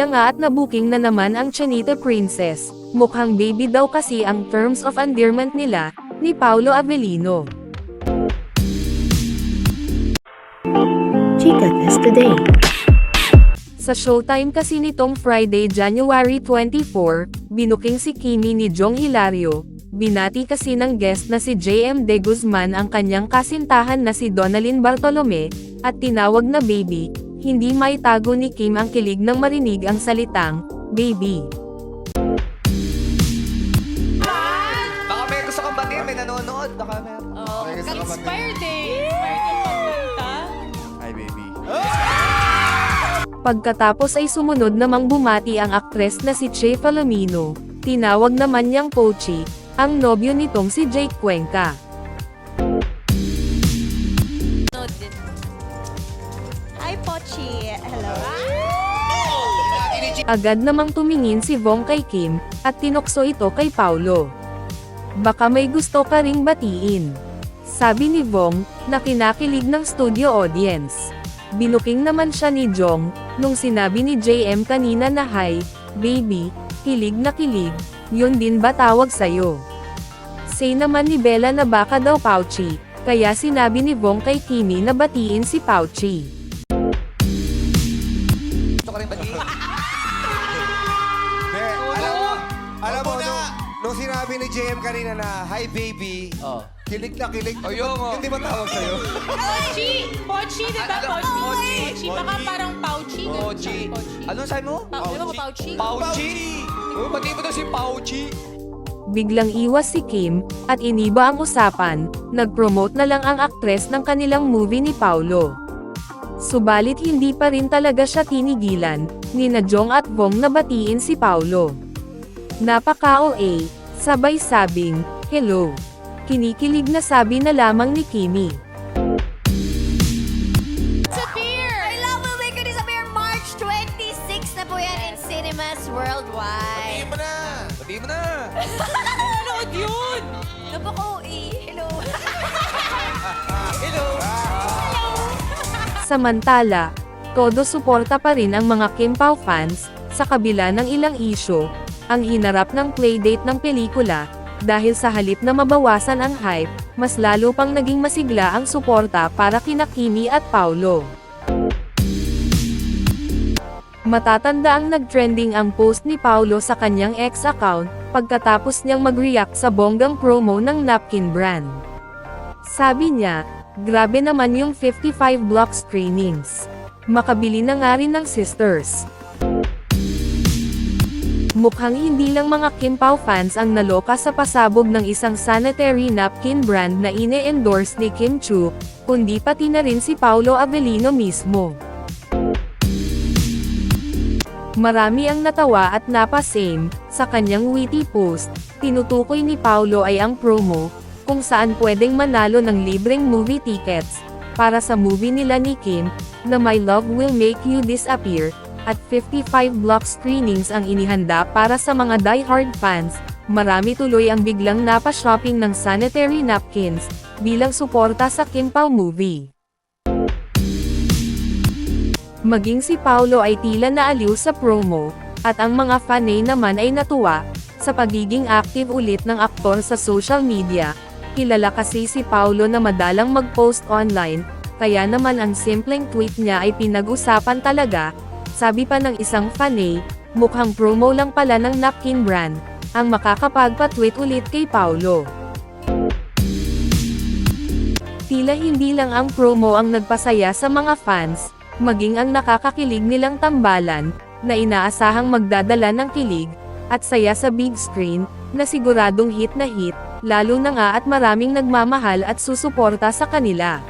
tila nga at nabuking na naman ang Chanita Princess. Mukhang baby daw kasi ang terms of endearment nila, ni Paulo Avellino. Chica Test Today. Sa showtime kasi nitong Friday, January 24, binuking si Kimi ni Jong Hilario. Binati kasi ng guest na si JM De Guzman ang kanyang kasintahan na si Donalyn Bartolome, at tinawag na baby, hindi may tago ni Kim ang kilig nang marinig ang salitang, baby. Baka may gusto kang batiin, may nanonood. Baka may... Oh, Okay, gusto ka ba- inspired eh. Inspired yung pagkanta. Hi, baby. Pagkatapos ay sumunod namang bumati ang aktres na si Che Palomino, tinawag naman niyang Pochi, ang nobyo nitong si Jake Cuenca. Hi, Pochi. Hello. Agad namang tumingin si Vong kay Kim, at tinokso ito kay Paulo. Baka may gusto ka ring batiin. Sabi ni Vong, na kinakilig ng studio audience. Binuking naman siya ni Jong, nung sinabi ni JM kanina na hi, baby, kilig na kilig, yun din ba tawag sa'yo? Say naman ni Bella na baka daw Pauchi, kaya sinabi ni Vong kay Kimi na batiin si Pauchi. Nung, sinabi ni JM kanina na, Hi, baby. Oh. Kilig na kilig. Oh, yun, oh. Hindi ba tawag sa'yo? Pochi! Pochi, di ba? Pochi. Pochi. Baka parang Pauchi. ganun Pochi. siya, Pochi. Anong sabi mo? Pa- di ba ko Pauchi? Pauchi. Oh, mo daw si Pauchi. Biglang iwas si Kim, at iniba ang usapan, nag-promote na lang ang aktres ng kanilang movie ni Paulo. Subalit hindi pa rin talaga siya tinigilan, ni na Jong at Vong na batiin si Paulo. Napaka-OA, sabay sabing, hello. Kinikilig na sabi na lamang ni Kimi. Disappear! I love will make disappear March 26 na po yan in cinemas worldwide. mo na. Batiin mo na. Nanood yun! Napaka-OE. Hello. Hello. Samantala, todo suporta pa rin ang mga Kim Pao fans, sa kabila ng ilang isyo, ang hinarap ng playdate ng pelikula, dahil sa halip na mabawasan ang hype, mas lalo pang naging masigla ang suporta para kina Kimi at Paulo. Matatanda ang nagtrending ang post ni Paulo sa kanyang ex account, pagkatapos niyang mag-react sa bonggang promo ng napkin brand. Sabi niya, grabe naman yung 55 block screenings. Makabili na nga rin ng sisters. Mukhang hindi lang mga Kim fans ang naloka sa pasabog ng isang sanitary napkin brand na ine-endorse ni Kim Chu, kundi pati na rin si Paulo Avellino mismo. Marami ang natawa at napasame, sa kanyang witty post, tinutukoy ni Paulo ay ang promo, kung saan pwedeng manalo ng libreng movie tickets, para sa movie nila ni Kim, na My Love Will Make You Disappear, at 55 block screenings ang inihanda para sa mga die-hard fans, marami tuloy ang biglang napa-shopping ng sanitary napkins, bilang suporta sa Kim Pao movie. Maging si Paulo ay tila naaliw sa promo, at ang mga fanay naman ay natuwa, sa pagiging active ulit ng aktor sa social media. Kilala kasi si Paulo na madalang mag-post online, kaya naman ang simpleng tweet niya ay pinag-usapan talaga. Sabi pa ng isang fanay, mukhang promo lang pala ng napkin brand, ang makakapagpa-tweet ulit kay Paulo. Tila hindi lang ang promo ang nagpasaya sa mga fans, maging ang nakakakilig nilang tambalan, na inaasahang magdadala ng kilig, at saya sa big screen, na siguradong hit na hit, lalo na nga at maraming nagmamahal at susuporta sa kanila.